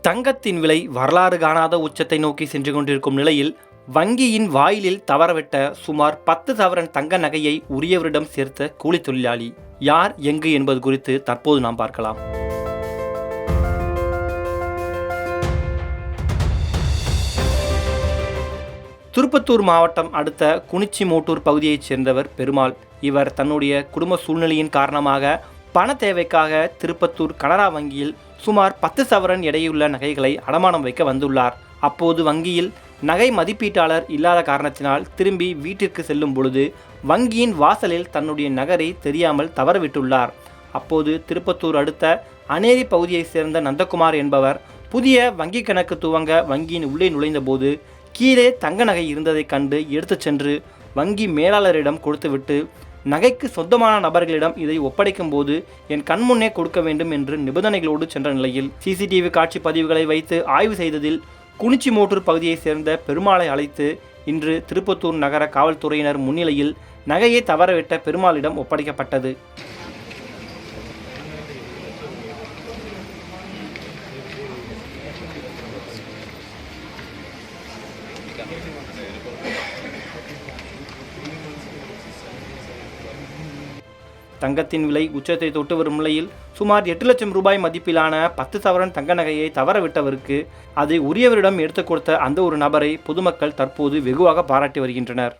தங்கத்தின் விலை வரலாறு காணாத உச்சத்தை நோக்கி சென்று கொண்டிருக்கும் நிலையில் வங்கியின் வாயிலில் தவறவிட்ட சுமார் பத்து சவரன் தங்க நகையை உரியவரிடம் சேர்த்த கூலித் தொழிலாளி யார் எங்கு என்பது குறித்து தற்போது நாம் பார்க்கலாம். திருப்பத்தூர் மாவட்டம் அடுத்த குனிச்சிமோட்டூர் பகுதியைச் சேர்ந்தவர் பெருமாள். இவர் தன்னுடைய குடும்ப சூழ்நிலையின் காரணமாக பண தேவைக்காக திருப்பத்தூர் கனரா வங்கியில் சுமார் பத்து சவரன் எடையுள்ள நகைகளை அடமானம் வைக்க வந்துள்ளார். அப்போது வங்கியில் நகை மதிப்பீட்டாளர் இல்லாத காரணத்தினால் திரும்பி வீட்டிற்கு செல்லும் பொழுது வங்கியின் வாசலில் தன்னுடைய நகரை தெரியாமல் தவறவிட்டுள்ளார். அப்போது திருப்பத்தூர் அடுத்த அநேரி பகுதியைச் சேர்ந்த நந்தகுமார் என்பவர் புதிய வங்கி கணக்கு துவங்க வங்கியின் உள்ளே நுழைந்தபோது கீழே தங்க நகை இருந்ததைக் கண்டு எடுத்துச் சென்று வங்கி மேலாளரிடம் கொடுத்துவிட்டு நகைக்கு சொந்தமான நபர்களிடம் இதை ஒப்படைக்கும் போது என் கண்முன்னே கொடுக்க வேண்டும் என்று நிபந்தனைகளோடு சென்ற நிலையில் சிசிடிவி காட்சி பதிவுகளை வைத்து ஆய்வு செய்ததில் குனிச்சி மோட்டூர் பகுதியைச் சேர்ந்த பெருமாளை அழைத்து இன்று திருப்பத்தூர் நகர காவல்துறையினர் முன்னிலையில் நகையை தவறவிட்ட பெருமாளிடம் ஒப்படைக்கப்பட்டது. தங்கத்தின் விலை உச்சத்தை தொட்டு வரும் நிலையில் சுமார் எட்டு லட்சம் ரூபாய் மதிப்பிலான பத்து சவரன் தங்க நகையை தவறவிட்டவருக்கு அதை உரியவரிடம் எடுத்துக் கொடுத்த அந்த ஒரு நபரை பொதுமக்கள் தற்போது வெகுவாக பாராட்டி வருகின்றனர்.